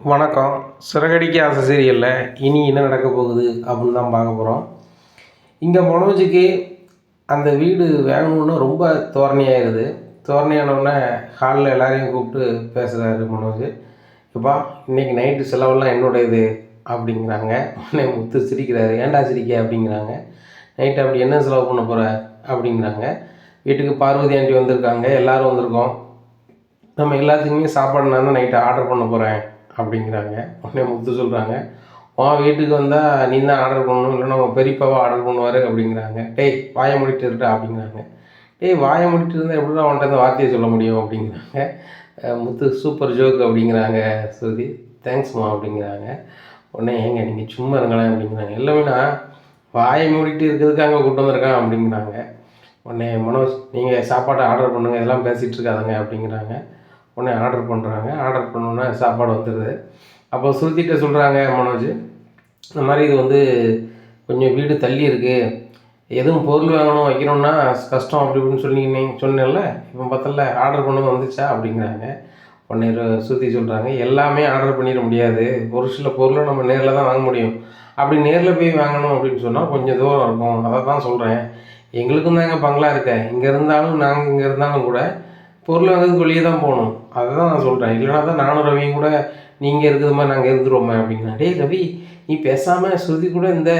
வணக்கம். சிறகடிக்க ஆசை சீரியலில் இனி என்ன நடக்க போகுது அப்படின்னு தான் பார்க்க போகிறோம் இங்கே மனோஜுக்கு அந்த வீடு வேணும்னு ரொம்ப தோரணையாகிருது தோரணையானவுடனே ஹாலில் எல்லாரையும் கூப்பிட்டு பேசுகிறாரு மனோஜ். இப்பா இன்னைக்கு நைட்டு செலவெல்லாம் என்னுடையது? அப்படிங்கிறாங்க. உடனே முத்து சிரிக்கிறாரு. ஏன்டா சிரிக்க? அப்படிங்கிறாங்க. நைட்டு அப்படி என்ன செலவு பண்ண போகிற அப்படிங்கிறாங்க. வீட்டுக்கு பார்வதி ஆண்டி வந்திருக்காங்க. எல்லோரும் வந்திருக்கோம். நம்ம எல்லாத்துக்குமே சாப்பாடு நான் தான் நைட்டு ஆர்டர் பண்ண போகிறேன் அப்படிங்கிறாங்க. உடனே முத்து சொல்கிறாங்க உன் வீட்டுக்கு வந்தால் நீ தான் ஆர்டர் பண்ணணும் இல்லைன்னா உன் பெரியப்பாவை ஆர்டர் பண்ணுவார் அப்படிங்கிறாங்க. டேய் வாயை முடிட்டு இருட்டா அப்படிங்கிறாங்க. டேய் வாயை முடிட்டு இருந்தால் எப்படி அவன்கிட்ட அந்த வார்த்தையை சொல்ல முடியும்? அப்படிங்கிறாங்க. முத்து சூப்பர் ஜோக் அப்படிங்கிறாங்க ஸ்ருதி. தேங்க்ஸ்மா அப்படிங்கிறாங்க. உடனே ஏங்க நீங்கள் சும்மா இருங்களேன் அப்படிங்கிறாங்க. எல்லாமேனா வாயை மூடிட்டு இருக்கிறதுக்கு அங்கே கூட்டு வந்திருக்கான் அப்படிங்கிறாங்க. உடனே மனோஜ் நீங்கள் சாப்பாட்டை ஆர்டர் பண்ணுங்கள் இதெல்லாம் பேசிகிட்டு இருக்காதங்க அப்படிங்கிறாங்க. உடனே ஆர்டர் பண்ணுறாங்க ஆர்டர் பண்ணோன்னே சாப்பாடு வந்துடுது அப்போ சுருத்திட்ட சொல்கிறாங்க மனோஜ் இந்த மாதிரி இது வந்து கொஞ்சம் வீடு தள்ளி இருக்குது எதுவும் பொருள் வாங்கணும் வைக்கணும்னா கஷ்டம் அப்படி இப்படின்னு சொன்னீங்க சொன்னேன்ல இப்போ பார்த்தல ஆர்டர் பண்ணது வந்துச்சா அப்படிங்கிறாங்க. உடனே சுற்றி சொல்கிறாங்க எல்லாமே ஆர்டர் பண்ணிட முடியாது. ஒரு சில பொருளை நம்ம நேரில் தான் வாங்க முடியும். அப்படி நேரில் போய் வாங்கணும் அப்படின்னு சொன்னால் கொஞ்சம் தூரம் இருக்கும். அதை தான் சொல்கிறேன் எங்களுக்கும் தாங்க பங்களா இருக்கேன் இங்கே இருந்தாலும் நாங்கள் இங்கே இருந்தாலும் கூட பொருள் வாங்குறதுக்கு வெளியே தான் போகணும். அதை தான் நான் சொல்கிறேன் இல்லைனா தான் நானும் ரவியும் கூட நீங்கள் இருக்கிற மாதிரி நாங்கள் இருந்துருவோமே அப்படின்னா டேய் ரவி நீ பேசாமல் ஸ்ருதி கூட இந்த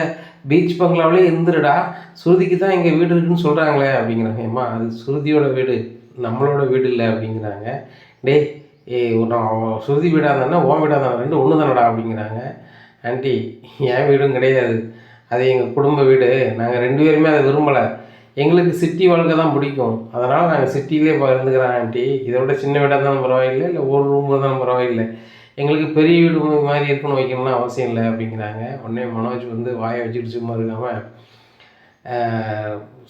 பீச் பங்களாவிலே இருந்துருடா. ஸ்ருதிக்கு தான் எங்கள் வீடு இருக்குன்னு சொல்கிறாங்களே அப்படிங்கிறாங்க. ஏம்மா அது ஸ்ருதியோட வீடு நம்மளோட வீடு இல்லை அப்படிங்கிறாங்க. டேய் ஏய் நான் ஸ்ருதி வீடாக இருந்தானே உன் வீடாக தான் ரெண்டு ஒன்று தானடா அப்படிங்கிறாங்க. ஆண்டி என் வீடும் கிடையாது. அது எங்கள் குடும்ப வீடு. நாங்கள் ரெண்டு பேருமே அதை விரும்பலை. எங்களுக்கு சிட்டி வாழ்க்கை தான் பிடிக்கும். அதனால் நாங்கள் சிட்டிலே இருந்துக்கிறோம் ஆண்டி. இதை விட சின்ன வீடாக தான் பரவாயில்லை இல்லை ஒரு ரூமில் தான் பரவாயில்லை. எங்களுக்கு பெரிய வீடு மாதிரி இருக்குன்னு வைக்கணும்னு அவசியம் இல்லை அப்படிங்கிறாங்க. உடனே மனோஜ் வந்து வாயை வச்சுட்டு சும்மா இருக்காமல்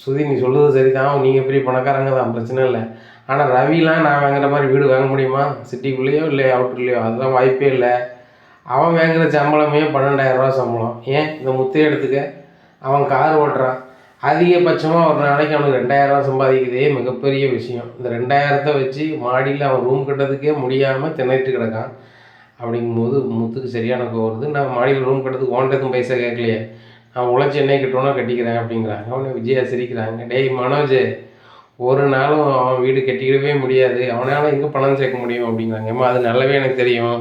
சுதி நீ சொல்லுவது சரி தான் நீங்கள் பெரிய பணக்காரங்க தான் பிரச்சனை இல்லை. ஆனால் ரவிலாம் நான் வாங்குற மாதிரி வீடு வாங்க முடியுமா? சிட்டிக்குள்ளேயோ இல்லை அவுட்டர்லேயோ அதெல்லாம் வாய்ப்பே இல்லை. அவன் வாங்குற சம்பளமே பன்னெண்டாயிரம் ரூபா சம்பளம். ஏன்? இந்த முத்தையை எடுத்துக்க. அவன் கார் ஓட்டுறான். அதிகபட்சமாக ஒரு நாளைக்கு அவனுக்கு ரெண்டாயிரரூவா சம்பாதிக்கிறதே மிகப்பெரிய விஷயம். இந்த ரெண்டாயிரத்தை வச்சு மாடியில் அவன் ரூம் கட்டுறதுக்கே முடியாமல் திணறிட்டு கிடக்கான். அப்படிங்கும்போது முத்துக்கு சரியான கோவம் வருது. நான் மாடியில் ரூம் கட்டுறதுக்கு ஓண்டதுக்கும் பைசா கேட்கலையே? நான் உழைச்சி என்ன கட்டணும்னா கட்டிக்கிறேன் அப்படிங்கிறாங்க. அவனை விஜயா சிரிக்கிறாங்க. டேய் மனோஜ் ஒரு நாளும் அவன் வீடு கட்டிக்கிடவே முடியாது. அவனால் எங்கே பணம் சேர்க்க முடியும் அப்படிங்கிறாங்க. ஏம்மா அது நல்லாவே எனக்கு தெரியும்.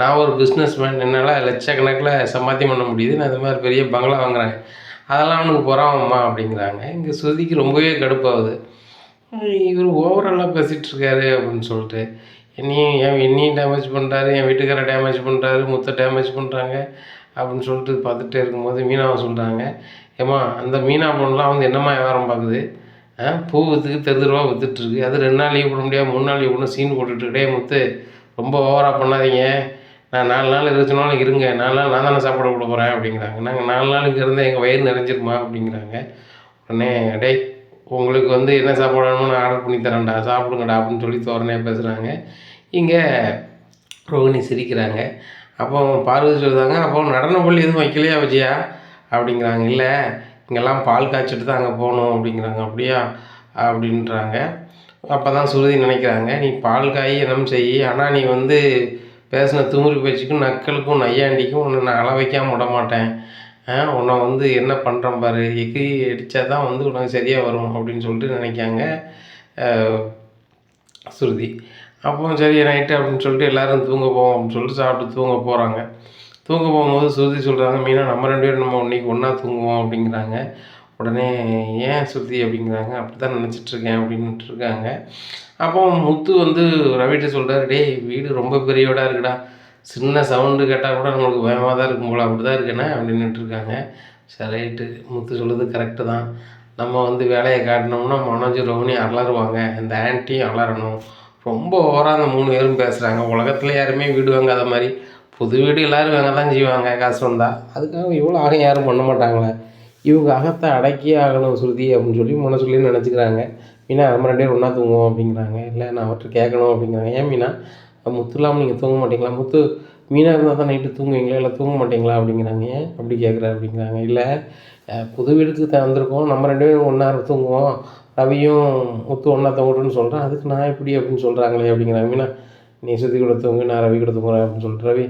நான் ஒரு பிஸ்னஸ் மேன் என்னால் லட்சக்கணக்கில் சம்பாத்தியம் பண்ண முடியுது. நான் இந்த மாதிரி பெரிய பங்களா வாங்குறேன். அதெல்லாம் அவனுக்கு பொறாமம்மா அப்படிங்கிறாங்க. இங்கே ஸ்ருதிக்கு ரொம்பவே கடுப்பாகுது. இவர் ஓவராலாக பேசிகிட்ருக்காரு அப்படின்னு சொல்லிட்டு என்னையும் என் என்னையும் டேமேஜ் பண்ணுறாரு என் வீட்டுக்காரை டேமேஜ் பண்ணுறாரு முத்தை டேமேஜ் பண்ணுறாங்க அப்படின்னு சொல்லிட்டு பார்த்துட்டே இருக்கும்போது மீனாவை சொல்கிறாங்க ஏம்மா அந்த மீனா பொண்ணுலாம் வந்து என்னம்மா வியாபாரம் பார்க்குது? ஆ பூ விற்றுக்கு தெரு தெருவா விற்றுட்ருக்கு அது ரெண்டு நாள் லீவ் போட முடியாது மூணு நாள் லீவ் போடணும் சீன் போட்டுட்டு முத்து. ரொம்ப ஓவராக பண்ணாதீங்க. நான் நாலு நாள் இருபத்தி நாள் இருங்க நாலு நாள் நான் தானே சாப்பிட விட போகிறேன் அப்படிங்கிறாங்க. நாங்கள் நாலு நாளுக்கு இருந்தால் எங்கள் வயிறு நிறைஞ்சிருமா அப்படிங்கிறாங்க. உடனே டேய் உங்களுக்கு வந்து என்ன சாப்பாடு வேணுமோ நான் ஆர்டர் பண்ணி தரேன்டா சாப்பிடுங்கடா அப்படின்னு சொல்லி தோரணையாக பேசுகிறாங்க இங்கே ரோகிணி சிரிக்கிறாங்க. அப்போ பார்வதி சொல்லுறாங்க அப்போ நடன பள்ளி எதுவும் வைக்கலையா விஜயா? அப்படிங்கிறாங்க. இல்லை இங்கெல்லாம் பால் காய்ச்சிட்டு தான் அங்கே போகணும் அப்படிங்கிறாங்க. அப்படியா? அப்படின்றாங்க. அப்போ தான் சுருதி நினைக்கிறாங்க நீ பால் காய் என்னம் செய். ஆனால் நீ வந்து பேசின துமுறி பேச்சுக்கும் நக்களுக்கும் நையாண்டிக்கும் உன்னை நான் அள வைக்காமல் விட மாட்டேன். உன்னை வந்து என்ன பண்ணுறேன் பாரு எக்கு அடித்தா தான் வந்து உனக்கு சரியாக வரும் அப்படின்னு சொல்லிட்டு நினைக்காங்க ஸ்ருதி. அப்போ சரி நைட்டு அப்படின்னு சொல்லிட்டு எல்லாரும் தூங்க போவோம் அப்படின்னு சொல்லிட்டு சாப்பிட்டு தூங்க போகிறாங்க தூங்க போகும்போது ஸ்ருதி சொல்கிறாங்க மீனா நம்ம ரெண்டு பேரும் நம்ம இன்னைக்கு ஒன்றா தூங்குவோம் அப்படிங்கிறாங்க. உடனே ஏன் சுருதி அப்படிங்கிறாங்க அப்படி தான் நினச்சிட்ருக்கேன் அப்படின்ட்டு இருக்காங்க அப்போ முத்து வந்து ரவிட்ட சொல்கிறாரு டேய் வீடு ரொம்ப பெரிய வீடாக இருக்குடா. சின்ன சவுண்டு கேட்டால் கூட நம்மளுக்கு பயமாக தான் இருக்கும் போல அப்படி தான் இருக்கேனே அப்படின்ட்டு இருக்காங்க சரி ரைட்டு. முத்து சொல்கிறது கரெக்டு தான். நம்ம வந்து வேலையை காட்டினோம்னா மனோஜ் ரோஹினி அலறுவாங்க. இந்த ஆன்ட்டியும் அலறணும். ரொம்ப ஓவராக அந்த மூணு பேரும் பேசுகிறாங்க உலகத்தில் யாருமே வீடு வாங்காத மாதிரி. புது வீடு எல்லோரும் வாங்க தான் செய்வாங்க காசு வந்தால் அதுக்காக இவ்வளோ ஆகும் யாரும் பண்ண மாட்டாங்களே. இவங்க அகத்தை அடக்கியே ஆகணும் ஸ்ருதி அப்படின்னு சொல்லி மனசுலேயும் நினச்சிக்கிறாங்க. மீனா நம்ம ரெண்டு பேரும் ஒன்றா தூங்குவோம் அப்படிங்கிறாங்க. இல்லை நான் அவர்கிட்ட கேட்கணும் அப்படிங்கிறாங்க. ஏன் மீனா? முத்து இல்லாமல் நீங்கள் தூங்க மாட்டீங்களா? முத்து மீனாக இருந்தால் தான் நைட்டு தூங்குவீங்களா? இல்லை தூங்க மாட்டீங்களா? அப்படிங்கிறாங்க. ஏன் அப்படி கேட்குற அப்படிங்கிறாங்க. இல்லை புது வீடுக்கு தந்திருக்கோம். வந்திருக்கோம் நம்ம ரெண்டு பேரும் ஒன்றா தூங்குவோம். ரவியும் முத்து ஒன்றா தூங்கட்டும்னு சொல்கிறேன் அதுக்கு நான் எப்படி அப்படின்னு சொல்கிறாங்களே அப்படிங்கிறாங்க. மீனா நீ ஸ்ருதி கூட தூங்கு நான் ரவி கூட தூங்குறேன் அப்படின்னு சொல்லிட்டு ரவி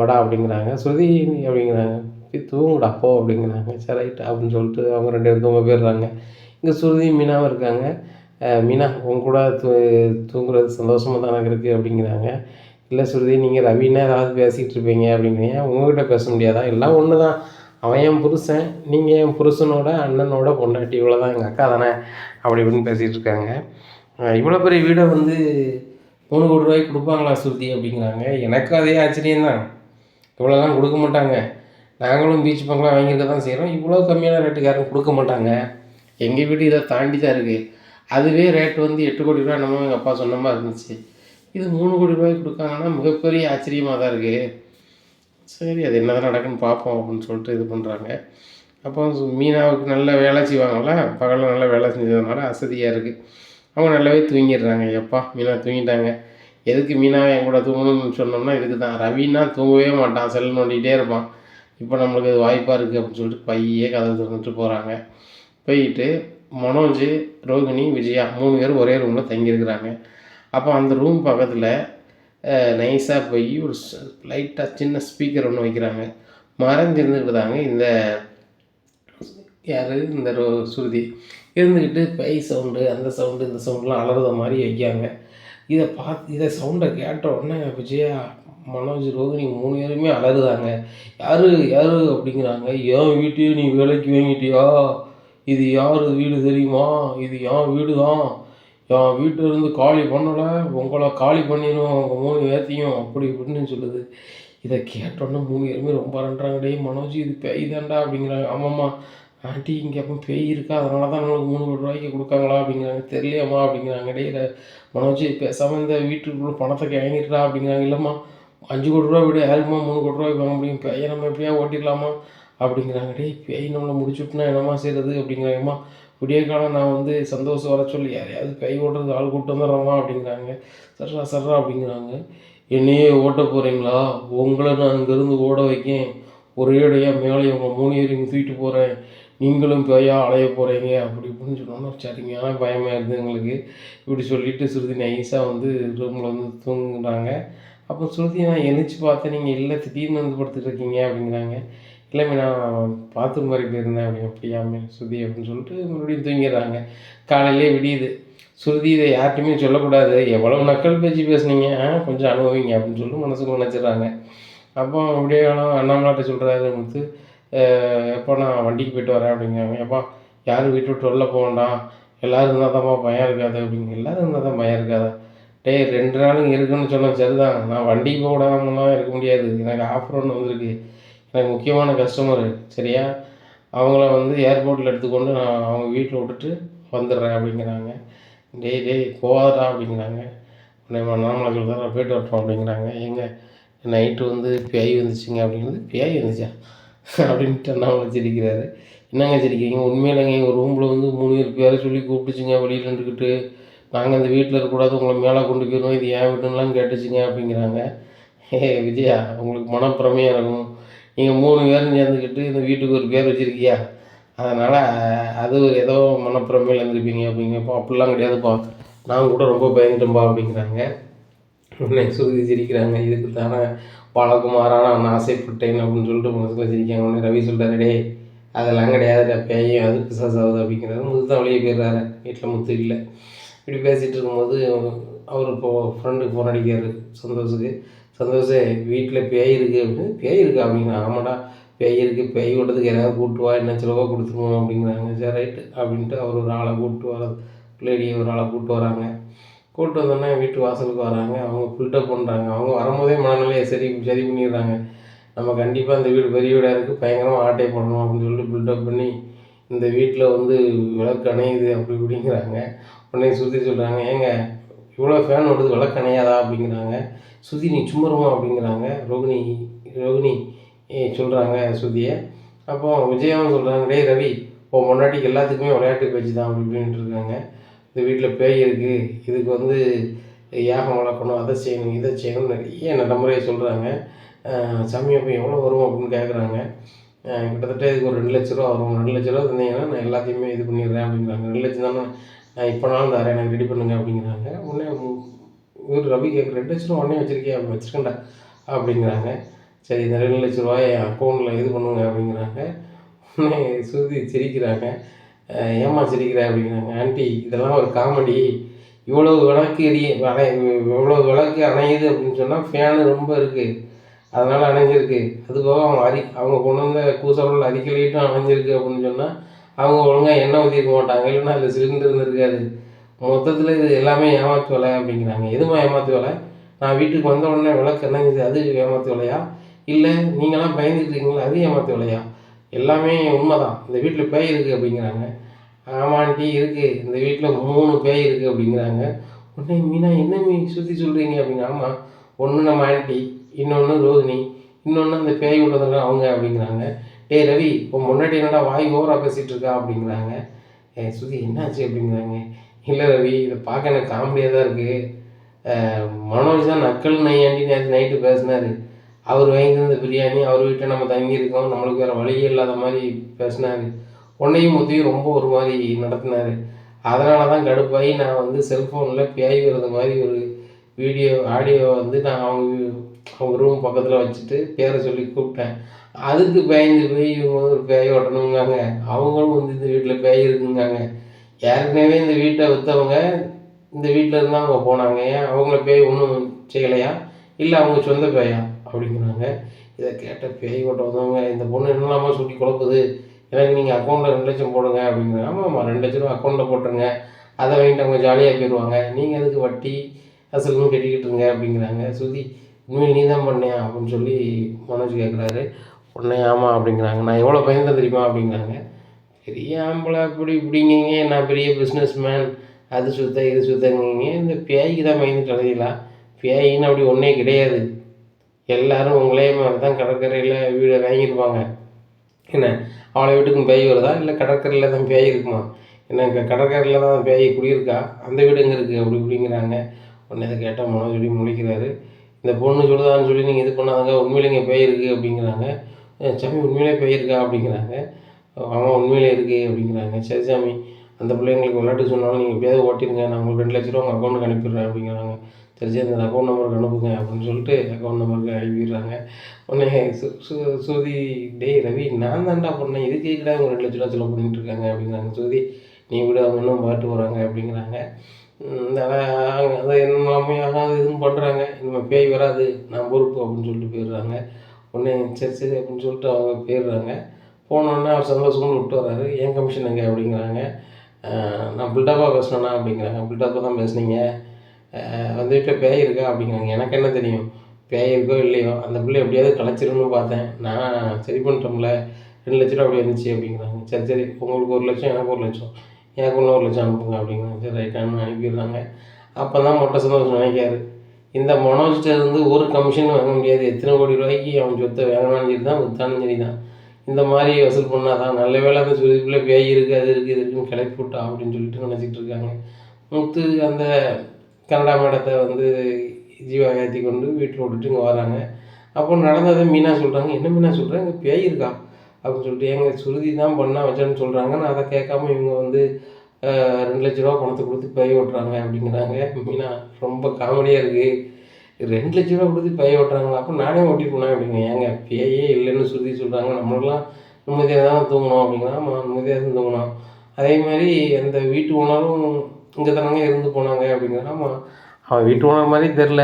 வடா அப்படிங்கிறாங்க. ஸ்ருதி அப்படிங்கிறாங்க. "போய் தூங்குடா போ அப்படிங்கிறாங்க. சரி ரைட் அப்படின்னு சொல்லிட்டு அவங்க ரெண்டு பேரும் தூங்க போயிடுறாங்க. இங்கே ஸ்ருதி மீனாவும் இருக்காங்க. மீனா உங்க கூட தூ தூங்குறது சந்தோஷமாக தான் எனக்கு இருக்குது அப்படிங்கிறாங்க. இல்லை ஸ்ருதி நீங்கள் ரவின்னா ஏதாவது பேசிக்கிட்டு இருப்பீங்க அப்படிங்கிறீங்க உங்ககிட்ட பேச முடியாதா? எல்லாம் ஒன்று தான் அவன் என் புருஷன் நீங்கள் என் புருஷனோட அண்ணனோட பொண்டாட்டி இவ்வளோ தான் எங்கள் அக்கா தானே? அப்படி இப்படின்னு பேசிகிட்டு இருக்காங்க. இவ்வளோ பெரிய வீடை வந்து மூணு கோடி ரூபாய்க்கு கொடுப்பாங்களா ஸ்ருதி அப்படிங்கிறாங்க. எனக்கும் அதே ஆச்சரியம் தான் இவ்வளோலாம் கொடுக்க மாட்டாங்க. நாங்களும் பீச் பங்களா வாங்கியிருக்க தான் செய்கிறோம் இவ்வளோ கம்மியான ரேட்டுக்கு யாரும் கொடுக்க மாட்டாங்க. எங்கள் வீடு இதை தாண்டி தான் இருக்குது அதுவே ரேட் வந்து எட்டு கோடி ரூபா நம்ம எங்கள் அப்பா சொன்ன மாதிரி இருந்துச்சு. இது மூணு கோடி ரூபாய்க்கு கொடுக்காங்கன்னா மிகப்பெரிய ஆச்சரியமாக தான் இருக்குது சரி அது என்ன தான் நடக்குன்னு பார்ப்போம் அப்படின்னு சொல்லிட்டு இது பண்ணுறாங்க அப்போ மீனாவுக்கு நல்ல வேலை செய்வாங்கள்ல பகலில் நல்ல வேலை செஞ்சதுனால அசதியாக இருக்குது அவங்க நல்லாவே தூங்கிடுறாங்க. எப்பா மீனா தூங்கிட்டாங்க. எதுக்கு மீனாவை என் கூட தூங்கணும்னு சொன்னோம்னா இதுக்கு தான். ரவின்னா தூங்கவே மாட்டான். செல் நோண்டிகிட்டே இருப்பான். இப்போ நம்மளுக்கு அது வாய்ப்பாக இருக்குது அப்படின்னு சொல்லிட்டு பையே கதவை திறந்துட்டு போகிறாங்க போயிட்டு மனோஜ் ரோகிணி விஜயா மூணு பேர் ஒரே ரூமில் தங்கியிருக்கிறாங்க. அப்போ அந்த ரூம் பக்கத்தில் நைஸாக போய் ஒரு லைட்டாக சின்ன ஸ்பீக்கர் ஒன்று வைக்கிறாங்க. மறைஞ்சிருந்துக்கிட்டாங்க இந்த யார்? இந்த ரோ சுருதி இருந்துக்கிட்டு பை சவுண்டு அந்த சவுண்டு இந்த சவுண்டெலாம் அலறுத மாதிரி வைக்காங்க இதை பார்த்து இதை சவுண்டை கேட்ட உடனே விஜயா மனோஜ் ரோகிணி மூணு பேருமே அலறுதாங்க யார் யார் அப்படிங்கிறாங்க. ஏன் வீட்டையும் நீ வேலைக்கு வாங்கிட்டியா? இது யார் வீடு தெரியுமா? இது என் வீடு தான் என் வீட்டில் இருந்து காலி பண்ணலை. உங்களை காலி பண்ணிடும் உங்கள் மூணு பேர்த்தையும் அப்படி இப்படின்னு சொல்லுது. இதை கேட்டோன்னே மூணு பேருமே ரொம்ப அரண்டுறாங்க டேய் மனோஜ் இது பேய் தான்டா அப்படிங்கிறாங்க. ஆமாம்மா ஆண்டி இங்கே அப்போ பேய் இருக்கா? அதனால தான் நம்மளுக்கு மூணு கோடி ரூபாய்க்கு கொடுக்காங்களா? அப்படிங்கிறாங்க. தெரியலையாம்மா அப்படிங்கிறாங்க. டேய் மனோஜி மனோஜ் பேசாமல் இந்த வீட்டுக்குள்ள பணத்தை கிளங்கிடுறா அப்படிங்கிறாங்க. இல்லைம்மா அஞ்சு கோடி ரூபா விட யாருக்குமா மூணு கோடி ரூபாய்க்கு வாங்க முடியும். பேயை நம்ம எப்படியா ஓட்டிடலாமா? அப்படிங்கிறாங்க. டேய் பேய் நம்மளை முடிச்சுட்டுனா என்னம்மா செய்கிறது அப்படிங்கிறாங்கம்மா. விடிய காலம் நான் வந்து சந்தோஷம் வர சொல்லி யாரையாவது கை ஓட்டுறது ஆள் கூட்டு வந்துடுறோமா அப்படிங்கிறாங்க. சர்ரா சர்ரா அப்படிங்கிறாங்க. என்னையே ஓட்ட போகிறீங்களா உங்களை நான் இங்கேருந்து ஓட வைக்கேன். ஒரே இடையாக மேலே உங்கள் மூணு பேரையும் தூக்கிட்டு போகிறேன் நீங்களும் பேயா அலைய போகிறீங்க அப்படி இப்படின்னு சொன்னோன்னா சரியான பயமாக இருந்தது எங்களுக்கு. இப்படி சொல்லிட்டு சுருதி நைஸாக வந்து ரூமில் வந்து தூங்குறாங்க. அப்போ ஸ்ருதி நான் எழுச்சி பார்த்தேன் நீங்கள் இல்லை திடீர்னு வந்து படுத்துட்டு இருக்கீங்க அப்படிங்கிறாங்க இல்லைமே நான் பாத்ரூம் வரைக்கும் போயிருந்தேன் அப்படி அப்படியாமே ஸ்ருதி அப்படின்னு சொல்லிட்டு மறுபடியும் தூங்கிடுறாங்க. காலையிலே விடியுது. ஸ்ருதி இதை யார்கிட்டையுமே சொல்லக்கூடாது. எவ்வளோ நக்கல் பேச்சு பேசுனீங்க? ஆ, கொஞ்சம் அனுபவிங்க அப்படின்னு சொல்லிட்டு மனசுக்கு நினச்சிடுறாங்க. அப்போ அப்படியே வேணாம் அண்ணாமலாட்ட சொல்கிறாரு வந்து எப்போ நான் வண்டிக்கு போயிட்டு வரேன்? அப்படிங்கிறாங்க. எப்பா யாரும் வீட்டு விட்டு வெளில போக வேண்டாம். எல்லோரும் இருந்தால் தான்ப்பா பயம் இருக்காது. அப்படிங்க எல்லோரும் இருந்தால் தான் பயம் இருக்காதா? டேய் ரெண்டு நாளும் இருக்குன்னு சொன்னேன். சரிதான். நான் வண்டிக்கு போடாமலாம் இருக்க முடியாது. எனக்கு ஆஃபர் ஒன்று வந்திருக்கு. எனக்கு முக்கியமான கஸ்டமரு சரியா? அவங்கள வந்து ஏர்போர்ட்டில் எடுத்துக்கொண்டு நான் அவங்க வீட்டில் விட்டுட்டு வந்துடுறேன் அப்படிங்கிறாங்க. டேய் டேய் போகாதடா அப்படிங்கிறாங்க. உடனே தான் சொல்லுறேன் போயிட்டு வரட்டும் அப்படிங்கிறாங்க. எங்க நைட்டு வந்து பேய் வந்துச்சுங்க அப்படிங்கிறது பேய் வந்துச்சா? அப்படின்ட்டு அண்ணாமலை சிரிக்கிறாரு. என்னங்க சிரிக்கிறீங்க? உண்மையிலங்க எங்கள் ரூமில் வந்து மூணு பேர் பேரை சொல்லி கூப்பிட்டுச்சுங்க வெளியில் நின்றுக்கிட்டு. நாங்கள் இந்த வீட்டில் இருக்கக்கூடாது உங்களை மேலே கொண்டு போயிடுவோம் இது ஏன் வீடுன்னெலாம் கேட்டுச்சுங்க அப்படிங்கிறாங்க. ஏ விஜயா உங்களுக்கு மனப்பிரமையாக இருக்கும். நீங்கள் மூணு பேரும் சேர்ந்துக்கிட்டு இந்த வீட்டுக்கு ஒரு பேர் வச்சுருக்கியா? அதனால் அது ஒரு ஏதோ மனப்பிரமையில் இருந்திருப்பீங்க அப்படிங்கப்போ அப்படிலாம் கிடையாதுப்பா. நான் கூட ரொம்ப பயந்துட்டேன்ப்பா அப்படிங்கிறாங்க. உடனே சுருதி சிரிக்கிறாங்க. இதுக்கு தானே பாலகுமாரான நான் ஆசைப்பட்டேன் அப்படின்னு சொல்லிட்டு மனசில் சிரிக்காங்க உடனே ரவி சொல்கிறாரு டேய் அதெல்லாம் கிடையாது பேயும் அது பிசாஸ் ஆகுது அப்படிங்கிறாரு. முத்து தான் வெளியே போயிடுறாரு. வீட்டில் முத்து இல்லை. இப்படி பேசிகிட்டு இருக்கும்போது அவர் இப்போது ஃப்ரெண்டுக்கு ஃபோன் அடிக்கார் சந்தோஷுக்கு. சந்தோஷ வீட்டில் பேய் இருக்குது அப்படின்னு பேய் இருக்கா அப்படின்னா ஆமாடா பேய் இருக்குது பேய் ஓட்டத்துக்கு யாராவது கூப்பிட்டு வா என்ன செலவோ கொடுத்துருவோம் அப்படிங்கிறாங்க. சரி ரைட்டு அப்படின்ட்டு அவர் ஒரு ஆளை கூப்பிட்டு வர லேடியை ஒரு ஆளை கூப்பிட்டு வராங்க. கூப்பிட்டு வந்தோடனே வீட்டு வாசலுக்கு வராங்க. அவங்க ஃபில்டப் பண்ணுறாங்க அவங்க வரும்போதே மனநிலையை சரி சரி பண்ணிடுறாங்க. நம்ம கண்டிப்பாக அந்த வீடு பெரிய வீடாக இருக்குது பயங்கரமாக ஆட்டை போடணும் அப்படின்னு சொல்லிட்டு பில்டப் பண்ணி இந்த வீட்டில் வந்து விளக்கு அணையுது அப்படி இப்படிங்கிறாங்க. உடனே சுற்றி சொல்கிறாங்க ஏங்க இவ்வளோ ஃபேன் ஓடுது விளக்கு அணையாதா? அப்படிங்கிறாங்க. சுதி நீ சும்மருமா அப்படிங்கிறாங்க. ரோகிணி ரோகிணி சொல்கிறாங்க சுதியை அப்போ விஜயாவும் சொல்கிறாங்க டே ரவி இப்போ முன்னாடிக்கு எல்லாத்துக்குமே விளையாட்டு பேச்சு தான் அப்படி இப்படின்ட்டு இருக்காங்க. இந்த வீட்டில் பேய் இருக்குது இதுக்கு வந்து யாகம் வளர்க்கணும் அதை செய்யணும் இதை செய்யணும் நிறைய நடைமுறையை சொல்கிறாங்க சாமி அப்போ எவ்வளோ வரும் அப்படின்னு கேட்குறாங்க கிட்டத்தட்ட இதுக்கு ஒரு ரெண்டு லட்ச ரூபா வரும். ரெண்டு லட்ச ரூபா தந்தீங்கன்னா நான் எல்லாத்தையுமே இது பண்ணிடுறேன் அப்படிங்கிறாங்க. ரெண்டு லட்சம் தானே? நான் இப்போனாலும் தரேன் எனக்கு ரெடி பண்ணுங்க அப்படிங்கிறாங்க. உடனே இவர் ரவி கேட்குற ரெண்டு லட்ச ரூபா உடனே வச்சிருக்கியா? அப்படி வச்சிருக்கேன்டா அப்படிங்கிறாங்க. சரி இந்த ரெண்டு லட்ச ரூபாய் என் அக்கௌண்ட்டில் இது பண்ணுங்க அப்படிங்கிறாங்க. உடனே சுருதி சிரிக்கிறாங்க. ஏமா ஏம்மா சிரிக்கிற? அப்படிங்கிறாங்க. ஆண்டி இதெல்லாம் ஒரு காமெடி இவ்வளோ விளக்கு எரிய அணை இவ்வளோ விளக்கு அணையுது அப்படின்னு சொன்னால் ஃபேனு ரொம்ப இருக்குது அதனால் அணைஞ்சிருக்கு அது போக அவங்க அரி அவங்க கொண்டு வந்த கூசவர்கள் அரிக்கலைட்டும் அணைஞ்சிருக்கு அப்படின்னு சொன்னால் அவங்க ஒழுங்காக எண்ணெய் ஊற்றிருக்க மாட்டாங்க. இல்லைன்னா அதில் சிலிண்டர் இருந்திருக்காது. மொத்தத்தில் இது எல்லாமே ஏமாத்து வேலை அப்படிங்கிறாங்க. எதுவும் ஏமாத்து வேலை? நான் வீட்டுக்கு வந்த உடனே விளக்கு என்னங்குது அது ஏமாத்து வேலையா? இல்லை நீங்களாம் பயந்துட்டு இருக்கீங்களா? அது ஏமாத்து வேலையா? எல்லாமே உண்மைதான். இந்த வீட்டில் பேய் இருக்குது அப்படிங்கிறாங்க. ஆமாண்டி இருக்குது இந்த வீட்டில் மூணு பேய் இருக்குது அப்படிங்கிறாங்க. உடனே மீனா என்ன மீ சுற்றி சொல்கிறீங்க அப்படிங்க ஆமாம் ஒன்று நம்ம ஆண்டி இன்னொன்று ரோஹிணி இன்னொன்று அந்த பேய் விட்டதுங்க அவங்க அப்படிங்கிறாங்க. டேய் ரவி இப்போ முன்னாடி என்னடா வாய் ஓவராக பேசிகிட்டு இருக்கா அப்படிங்கிறாங்க. ஏ சுதி என்னாச்சு அப்படிங்கிறாங்க. இல்லை ரவி இதை பார்க்க எனக்கு காமெடியாக தான் இருக்குது மனோஜ் தான் நக்கல் நையாண்டி நேற்று நைட்டு பேசினார். அவர் வாங்கியிருந்த பிரியாணி அவர் வீட்டில் நம்ம தங்கியிருக்கோம். நம்மளுக்கு வேறு வழியே இல்லாத மாதிரி பேசினார். உன்னையும் முத்தையும் ரொம்ப ஒரு மாதிரி நடத்தினார். அதனால தான் கடுப்பாகி நான் வந்து செல்ஃபோனில் பேய் வர்றது மாதிரி ஒரு வீடியோ ஆடியோ வந்து நான் அவங்க அவங்க ரூம் பக்கத்தில் வச்சுட்டு பேரை சொல்லி கூப்பிட்டேன். அதுக்கு பயந்து போய் இவங்க ஒரு பேய் ஓட்டணுங்காங்க அவங்களும் வந்து இந்த வீட்டில் பேய் இருக்குங்காங்க. ஏற்கனவே இந்த வீட்டை விற்றவங்க இந்த வீட்டில் இருந்து அவங்க போனாங்க. ஏன்? அவங்கள பேய் ஒன்றும் செய்யலையா? இல்லை அவங்க சொந்த பேயா? அப்படிங்கிறாங்க. இதை கேட்ட பேய் ஓட்ட வந்தவங்க இந்த பொண்ணு என்னலாமா சுட்டி குழப்புது. எனக்கு நீங்கள் அக்கௌண்ட்டில் ரெண்டு லட்சம் போடுங்க அப்படிங்கிறாங்க. ஆமாம் ஆமாம் ரெண்டு லட்ச ரூபா அக்கௌண்ட்டில் போட்டுருங்க. அதை வாங்கிட்டு அவங்க ஜாலியாக போயிடுவாங்க நீங்கள் அதுக்கு வட்டி அசலும் கட்டிக்கிட்டு இருங்க அப்படிங்கிறாங்க. சுதி இனிமேல் நீ தான் பண்ணியா அப்படின்னு சொல்லி மனோஜ் கேட்குறாரு உடனே ஆமாம் அப்படிங்கிறாங்க. நான் எவ்வளோ பயந்தேன் தெரியுமா? அப்படிங்கிறாங்க. பெரிய ஆம்பளை அப்படி இப்படிங்கிங்க. நான் பெரிய பிஸ்னஸ் மேன் அது சுத்த இது சுத்தங்கிங்க. இந்த பேய்க்கு தான் பயந்துட்டு அலையலாம் பேயின்னு அப்படி ஒன்றே கிடையாது. எல்லாரும் உங்களே மாதிரி தான் கடற்கரையில் வீடை வாங்கியிருப்பாங்க. என்ன அவளை வீட்டுக்கும் பேய் வருதா? இல்லை கடற்கரையில் தான் பேய் இருக்குமா? என்ன க கடற்கரையில் தான் பேய் குடியிருக்கா? அந்த வீடு எங்கே இருக்குது அப்படி இப்படிங்கிறாங்க. உடனே இதை கேட்டால் மனோஜ் சொல்லி முழிக்கிறாரு. இந்த பொண்ணு சொல்லுதான்னு சொல்லி நீங்கள் இது பண்ணாதாங்க உண்மையில இங்கே பேய் இருக்குது அப்படிங்கிறாங்க சாமி உண்மையிலே பேய் இருக்கா அப்படிங்கிறாங்க. ஆமாம் உண்மையிலே இருக்குது அப்படிங்கிறாங்க. சரி சாமி அந்த பிள்ளைங்களுக்கு விளையாட்டு சொன்னாலும் நீங்கள் எப்படியாவது ஓட்டிருங்க நான் உங்களுக்கு ரெண்டு லட்ச ரூபா உங்கள் அக்கௌண்ட்டுக்கு அனுப்பிடுறேன் அப்படிங்கிறாங்க. சரி அந்த அக்கௌண்ட் நம்பருக்கு அனுப்புங்க அப்படின்னு சொல்லிட்டு அக்கௌண்ட் நம்பருக்கு அனுப்பிடுறாங்க. உடனே சு சு சுதி டேய் ரவி நான் தான்டா பண்ணேன் இதுக்கு எதுக்குடா அவங்க ரெண்டு லட்ச ரூபா செலவு பண்ணிட்டு இருக்காங்க அப்படிங்கிறாங்க. சுதி நீ விட அவங்க இன்னும் பாட்டு வராங்க அப்படிங்கிறாங்க. அங்கே அதான் அதை என்னமாமே இதுவும் பண்ணுறாங்க இனிமேல் பேய் வராது நான் பொறுப்பு அப்படின்னு சொல்லிட்டு போயிடுறாங்க. உடனே சரி சரி அப்படின்னு சொல்லிட்டு அவங்க போயிடுறாங்க. போனோடனே அவர் சந்தோஷமும் விட்டு வர்றாரு. என் கமிஷன் எங்கே அப்படிங்கிறாங்க. நான் பில்டப்பாக பேசினேண்ணா அப்படிங்கிறாங்க. பில்டப்பாக தான் பேசுனீங்க. வந்து வீட்டில் பேய் இருக்கா அப்படிங்கிறாங்க. எனக்கு என்ன தெரியும்? பேய் இருக்கோ இல்லையோ அந்த பிள்ளை எப்படியாவது கலைச்சிருன்னு பார்த்தேன். நான் சரி பண்ணிட்டோம்ல. ரெண்டு லட்ச ரூபா அப்படி இருந்துச்சு அப்படிங்கிறாங்க. சரி சரி உங்களுக்கு ஒரு லட்சம் எனக்கு ஒரு லட்சம். எனக்கு இன்னொரு லட்சம் அனுப்புங்க அப்படின்னு சரி ரைட்டானு அனுப்பிடுறாங்க. அப்போ தான் மொட்டை சந்தோஷம் நினைக்காரு இந்த மனோஜ்கிட்ட இருந்து ஒரு கமிஷன் வாங்க முடியாது. எத்தனை கோடி ரூபாய்க்கு அவன் சொத்தை வாங்கினாலும் சரி தான் வித்தாலும் சரி தான். இந்த மாதிரி வசூல் பண்ணால் தான் நல்ல வேலை அந்த சுருதிக்குள்ளே பேய் இருக்குது அது இருக்குது இது இருக்குன்னு கிளப்பி விட்டா அப்படின்னு சொல்லிட்டு நினச்சிட்டு இருக்காங்க. முத்து அந்த கனடா மேடத்தை வந்து ஜீவா ஏற்றி கொண்டு வீட்டில் விட்டுட்டு இங்கே வராங்க அப்போ நடந்ததை மீனா சொல்கிறாங்க என்ன மீனா சொல்கிறேன் இங்கே பேய் இருக்கா? அப்படின்னு சொல்லிட்டு எங்க சுருதி தான் பண்ணா வச்சேன்னு சொல்கிறாங்க நான் அதை கேட்காம இவங்க வந்து ரெண்டு லட்ச ரூபா பணத்தை கொடுத்து பை ஓட்டுறாங்க அப்படிங்கிறாங்க. மீனா ரொம்ப காமெடியாக இருக்குது ரெண்டு லட்ச ரூபா கொடுத்து பேய் ஓட்டுறாங்களா? அப்போ நானே ஓட்டிட்டு போனேன். அப்படிங்க. ஏங்க பேயே இல்லைன்னு சுருதி சொல்கிறாங்க நம்மளுக்கெல்லாம் நிம்மதியாக தான் தூங்கணும். அப்படிங்கிறா ஆமாம் நிம்மதியாக தான் தூங்கணும். அதே மாதிரி அந்த வீட்டு ஓனரும் இங்கே தானங்க இருந்து போனாங்க. அப்படிங்கிறான் ஆமாம் அவன் வீட்டு ஓனர் மாதிரி தெரில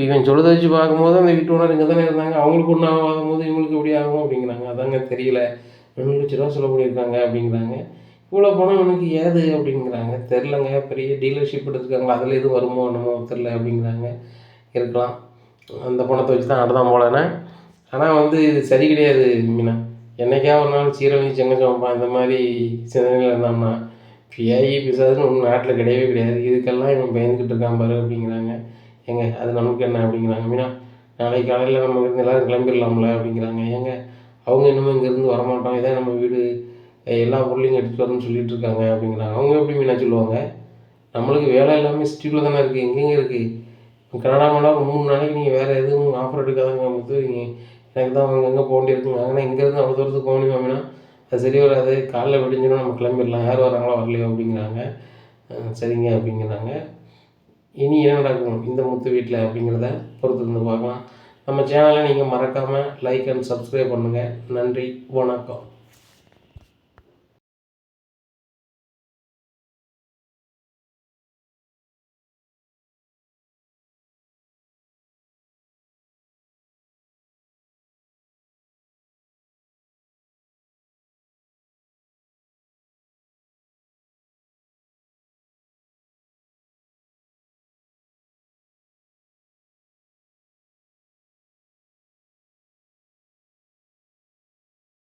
இப்போ இவன் சொல்லுதை வச்சு பார்க்கும்போது அந்த வீட்டு ஓனர் இங்கே தானே இருந்தாங்க. அவங்களுக்கு ஒன்றும் ஆகும் போது இவங்களுக்கு எப்படி ஆகும் அப்படிங்கிறாங்க. அதாங்க தெரியல. ரெண்டு லட்ச ரூபா செலவு பண்ணியிருக்காங்க அப்படிங்கிறாங்க. இவ்வளோ பணம் எனக்கு ஏது அப்படிங்கிறாங்க. தெரிலங்க. பெரிய டீலர்ஷிப் எடுத்துருக்காங்களா? அதில் எதுவும் வருமோ என்னமோ தெரில அப்படிங்கிறாங்க. இருக்கலாம். அந்த பணத்தை வச்சு தான் அடுதான் போலண்ணே ஆனால் வந்து இது சரி கிடையாது மீனா. என்னைக்கா ஒரு நாள் சீரழிஞ்சு செங்கச்சோம்பா இந்த மாதிரி சிந்தனையில் இருந்தோம்னா பிஐ பிசாதுன்னு ஒன்றும் நாட்டில் கிடையவே கிடையாது. இதுக்கெல்லாம் இவன் பயந்துக்கிட்டு இருக்கான் பாரு அப்படிங்கிறாங்க. ஏங்க அது நமக்கு என்ன அப்படிங்கிறாங்க. மீனா நாளைக்கு காலையில் நம்ம இருந்து எல்லோரும் கிளம்பிடலாம்ல அப்படிங்கிறாங்க. ஏங்க அவங்க இன்னமும் இங்கேருந்து வரமாட்டோம். இதான் நம்ம வீடு. எல்லா பொருளையும் எடுத்துகிட்டு வரணும்னு சொல்லிட்டு இருக்காங்க அப்படிங்கிறாங்க. அவங்க எப்படி மீனா சொல்லுவாங்க? நம்மளுக்கு வேலை எல்லாமே சிட்டிக்குள்ளே தானே இருக்குது எங்கெங்கே இருக்குது கனடா மேலே ஒரு மூணு நாளைக்கு நீங்கள் வேறு எதுவும் ஆஃபர் எடுக்காதங்க முத்து. நீங்கள் எனக்கு தான் அவங்க எங்கே போக வேண்டியிருக்குங்க ஆனால் இங்கேருந்து அவ்வளோ தூரத்துக்கு போக முடியுமா அது சரி வராது. காலைல விடிஞ்சுன்னா நம்ம கிளம்பிடலாம். யார் வராங்களோ வரலையோ அப்படிங்கிறாங்க. சரிங்க அப்படிங்கிறாங்க. இனி என்ன நடக்கும் இந்த முத்து வீட்டில் அப்படிங்கிறத பொறுத்து இருந்து பார்க்கலாம். நம்ம சேனலை நீங்கள் மறக்காமல் லைக் அண்ட் சப்ஸ்கிரைப் பண்ணுங்கள் நன்றி வணக்கம்.